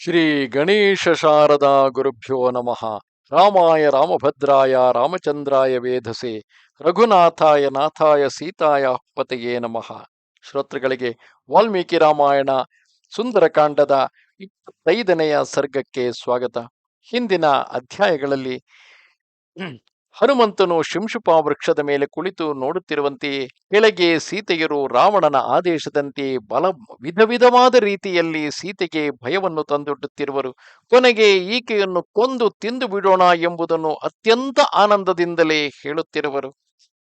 ಶ್ರೀ ಗಣೇಶ ಶಾರದಾ ಗುರುಭ್ಯೋ ನಮಃ. ರಾಮಾಯ ರಾಮಭದ್ರಾಯ ರಾಮಚಂದ್ರಾಯ ವೇಧಸೆ ರಘುನಾಥಾಯ ನಾಥಾಯ ಸೀತಾಯ ಪತೆಯೇ ನಮಃ. ಶ್ರೋತೃಗಳಿಗೆ ವಾಲ್ಮೀಕಿ ರಾಮಾಯಣ ಸುಂದರಕಾಂಡದ ಇಪ್ಪತ್ತೈದನೆಯ ಸರ್ಗಕ್ಕೆ ಸ್ವಾಗತ. ಹಿಂದಿನ ಅಧ್ಯಾಯಗಳಲ್ಲಿ ಹನುಮಂತನು ಶಿಂಶುಪ ವೃಕ್ಷದ ಮೇಲೆ ಕುಳಿತು ನೋಡುತ್ತಿರುವಂತೆಯೇ ಕೆಳಗೆ ಸೀತೆಯರು ರಾವಣನ ಆದೇಶದಂತೆ ಬಲ ವಿಧ ವಿಧವಾದ ರೀತಿಯಲ್ಲಿ ಸೀತೆಗೆ ಭಯವನ್ನು ತಂದುಡುತ್ತಿರುವರು. ಕೊನೆಗೆ ಈಕೆಯನ್ನು ಕೊಂದು ತಿಂದು ಬಿಡೋಣ ಎಂಬುದನ್ನು ಅತ್ಯಂತ ಆನಂದದಿಂದಲೇ ಹೇಳುತ್ತಿರುವರು.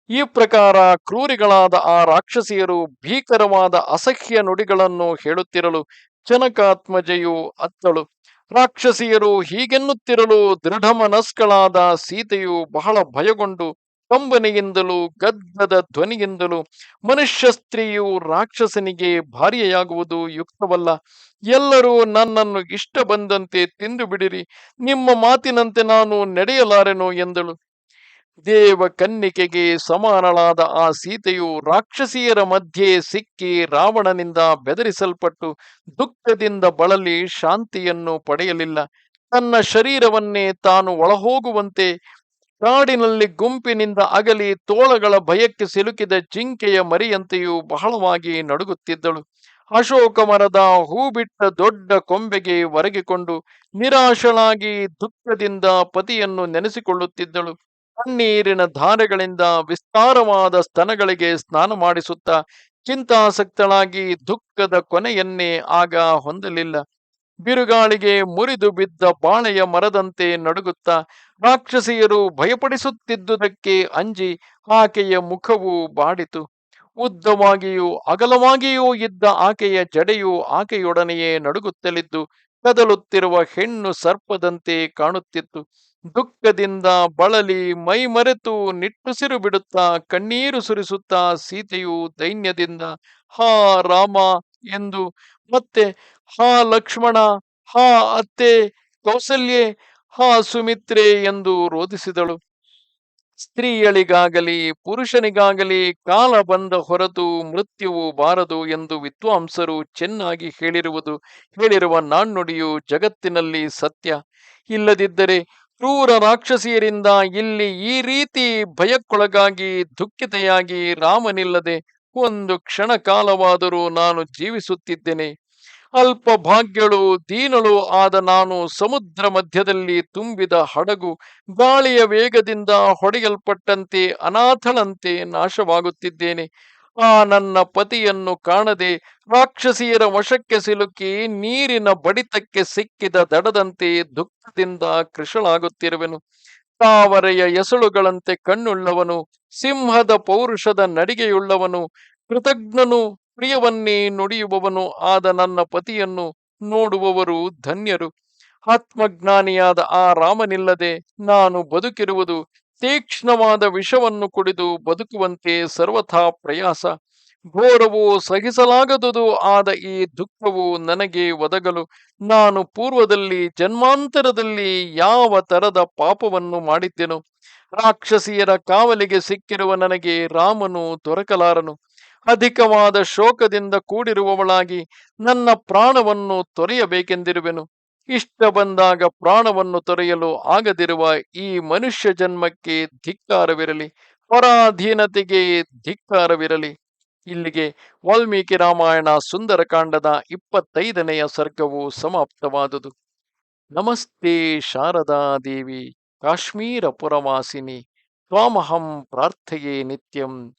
ಈ ಪ್ರಕಾರ ಕ್ರೂರಿಗಳಾದ ಆ ರಾಕ್ಷಸಿಯರು ಭೀಕರವಾದ ಅಸಹ್ಯ ನುಡಿಗಳನ್ನು ಹೇಳುತ್ತಿರಲು ಚನಕಾತ್ಮಜೆಯು ಅತ್ತಳು. ರಾಕ್ಷಸಿಯರು ಹೀಗೆನ್ನುತ್ತಿರಲು ದೃಢಮನಸ್ಕಳಾದ ಸೀತೆಯು ಬಹಳ ಭಯಗೊಂಡು ಕಂಬನೆಯಿಂದಲೂ ಗದ್ದದ ಧ್ವನಿಯಿಂದಲೂ ಮನುಷ್ಯ ಸ್ತ್ರೀಯು ರಾಕ್ಷಸನಿಗೆ ಭಾರಿಯಾಗುವುದು ಯುಕ್ತವಲ್ಲ. ಎಲ್ಲರೂ ನನ್ನನ್ನು ಇಷ್ಟ ಬಂದಂತೆ ತಿಂದು ಬಿಡಿರಿ. ನಿಮ್ಮ ಮಾತಿನಂತೆ ನಾನು ನಡೆಯಲಾರೆನು ಎಂದಳು. ದೇವ ಕನ್ನಿಕೆಗೆ ಸಮಾನಳಾದ ಆ ಸೀತೆಯು ರಾಕ್ಷಸಿಯರ ಮಧ್ಯೆ ಸಿಕ್ಕಿ ರಾವಣನಿಂದ ಬೆದರಿಸಲ್ಪಟ್ಟು ದುಃಖದಿಂದ ಬಳಲಿ ಶಾಂತಿಯನ್ನು ಪಡೆಯಲಿಲ್ಲ. ತನ್ನ ಶರೀರವನ್ನೇ ತಾನು ಒಳಹೋಗುವಂತೆ ಕಾಡಿನಲ್ಲಿ ಗುಂಪಿನಿಂದ ಅಗಲಿ ತೋಳಗಳ ಭಯಕ್ಕೆ ಸಿಲುಕಿದ ಜಿಂಕೆಯ ಮರಿಯಂತೆಯೂ ಬಹಳವಾಗಿ ನಡುಗುತ್ತಿದ್ದಳು. ಅಶೋಕ ಮರದ ಹೂ ಬಿಟ್ಟ ದೊಡ್ಡ ಕೊಂಬೆಗೆ ಒರಗಿಕೊಂಡು ನಿರಾಶಳಾಗಿ ದುಃಖದಿಂದ ಪತಿಯನ್ನು ನೆನೆಸಿಕೊಳ್ಳುತ್ತಿದ್ದಳು. ಕಣ್ಣೀರಿನ ಧಾರೆಗಳಿಂದ ವಿಸ್ತಾರವಾದ ಸ್ತನಗಳಿಗೆ ಸ್ನಾನ ಮಾಡಿಸುತ್ತಾ ಚಿಂತಾಸಕ್ತಳಾಗಿ ದುಃಖದ ಕೊನೆಯನ್ನೇ ಆಗ ಹೊಂದಲಿಲ್ಲ. ಬಿರುಗಾಳಿಗೆ ಮುರಿದು ಬಿದ್ದ ಬಾಳೆಯ ಮರದಂತೆ ನಡುಗುತ್ತಾ ರಾಕ್ಷಸಿಯರು ಭಯಪಡಿಸುತ್ತಿದ್ದುದಕ್ಕೆ ಅಂಜಿ ಆಕೆಯ ಮುಖವು ಬಾಡಿತು. ಉದ್ದವಾಗಿಯೂ ಅಗಲವಾಗಿಯೂ ಇದ್ದ ಆಕೆಯ ಜಡೆಯು ಆಕೆಯೊಡನೆಯೇ ನಡುಗುತ್ತಲಿದ್ದು ಕದಲುತ್ತಿರುವ ಹೆಣ್ಣು ಸರ್ಪದಂತೆ ಕಾಣುತ್ತಿತ್ತು. ದುಃಖದಿಂದ ಬಳಲಿ ಮೈ ಮರೆತು ನಿಟ್ಟುಸಿರು ಬಿಡುತ್ತಾ ಕಣ್ಣೀರು ಸುರಿಸುತ್ತಾ ಸೀತೆಯು ದೈನ್ಯದಿಂದ, ಹಾ ರಾಮ ಎಂದು, ಮತ್ತೆ ಹಾ ಲಕ್ಷ್ಮಣ, ಹಾ ಅತ್ತೆ ಕೌಸಲ್ಯೆ, ಹಾ ಸುಮಿತ್ರೆ ಎಂದು ರೋಧಿಸಿದಳು. ಸ್ತ್ರೀಯಳಿಗಾಗಲಿ, ಪುರುಷನಿಗಾಗಲಿ ಕಾಲ ಬಂದ ಹೊರತು ಮೃತ್ಯುವು ಬಾರದು ಎಂದು ವಿದ್ವಾಂಸರು ಚೆನ್ನಾಗಿ ಹೇಳಿರುವುದು, ಹೇಳಿರುವ ನಾಣ್ಣುಡಿಯು ಜಗತ್ತಿನಲ್ಲಿ ಸತ್ಯ. ಇಲ್ಲದಿದ್ದರೆ ಕ್ರೂರ ರಾಕ್ಷಸಿಯರಿಂದ ಇಲ್ಲಿ ಈ ರೀತಿ ಭಯಕ್ಕೊಳಗಾಗಿ ದುಃಖಿತೆಯಾಗಿ ರಾಮನಿಲ್ಲದೆ ಒಂದು ಕ್ಷಣ ಕಾಲವಾದರೂ ನಾನು ಜೀವಿಸುತ್ತಿದ್ದೇನೆ. ಅಲ್ಪ ಭಾಗ್ಯಳು ದೀನಳು ಆದ ನಾನು ಸಮುದ್ರ ಮಧ್ಯದಲ್ಲಿ ತುಂಬಿದ ಹಡಗು ಗಾಳಿಯ ವೇಗದಿಂದ ಹೊಡೆಯಲ್ಪಟ್ಟಂತೆ ಅನಾಥಳಂತೆ ನಾಶವಾಗುತ್ತಿದ್ದೇನೆ. ಆ ನನ್ನ ಪತಿಯನ್ನು ಕಾಣದೆ ರಾಕ್ಷಸಿಯರ ವಶಕ್ಕೆ ಸಿಲುಕಿ ನೀರಿನ ಬಡಿತಕ್ಕೆ ಸಿಕ್ಕಿದ ದಡದಂತೆ ದುಃಖದಿಂದ ಕೃಷಳಾಗುತ್ತಿರುವೆನು ತಾವರೆಯ ಎಸಳುಗಳಂತೆ ಕಣ್ಣುಳ್ಳವನು, ಸಿಂಹದ ಪೌರುಷದ ನಡಿಗೆಯುಳ್ಳವನು, ಕೃತಜ್ಞನು ಪ್ರಿಯವನ್ನೇ ನುಡಿಯುವವನು ಆದ ನನ್ನ ಪತಿಯನ್ನು ನೋಡುವವರು ಧನ್ಯರು. ಆತ್ಮಜ್ಞಾನಿಯಾದ ಆ ರಾಮನಿಲ್ಲದೆ ನಾನು ಬದುಕಿರುವುದು ತೀಕ್ಷ್ಣವಾದ ವಿಷವನ್ನು ಕುಡಿದು ಬದುಕುವಂತೆ ಸರ್ವಥಾ ಪ್ರಯಾಸ. ಘೋರವು ಸಹಿಸಲಾಗದುದು ಆದ ಈ ದುಃಖವು ನನಗೆ ಒದಗಲು. ನಾನು ಪೂರ್ವದಲ್ಲಿ ಜನ್ಮಾಂತರದಲ್ಲಿ ಯಾವ ತರದ ಪಾಪವನ್ನು ಮಾಡಿದ್ದೆನು? ರಾಕ್ಷಸಿಯರ ಕಾವಲಿಗೆ ಸಿಕ್ಕಿರುವ ನನಗೆ ರಾಮನು ದೊರಕಲಾರನು. ಅಧಿಕವಾದ ಶೋಕದಿಂದ ಕೂಡಿರುವವಳಾಗಿ ನನ್ನ ಪ್ರಾಣವನ್ನು ತೊರೆಯಬೇಕೆಂದಿರುವೆನು. ಇಷ್ಟ ಬಂದಾಗ ಪ್ರಾಣವನ್ನು ತೊರೆಯಲು ಆಗದಿರುವ ಈ ಮನುಷ್ಯ ಜನ್ಮಕ್ಕೆ ಧಿಕ್ಕಾರವಿರಲಿ, ಪರಾಧೀನತೆಗೆ ಧಿಕ್ಕಾರವಿರಲಿ. ಇಲ್ಲಿಗೆ ವಾಲ್ಮೀಕಿ ರಾಮಾಯಣ ಸುಂದರಕಾಂಡದ ಇಪ್ಪತ್ತೈದನೆಯ ಸರ್ಗವು ಸಮಾಪ್ತವಾದುದು. ನಮಸ್ತೆ ಶಾರದಾ ದೇವಿ, ಕಾಶ್ಮೀರ ಪುರವಾಸಿನಿ, ತ್ವಾಮಹಂ ಪ್ರಾರ್ಥೆಯೇ ನಿತ್ಯಂ.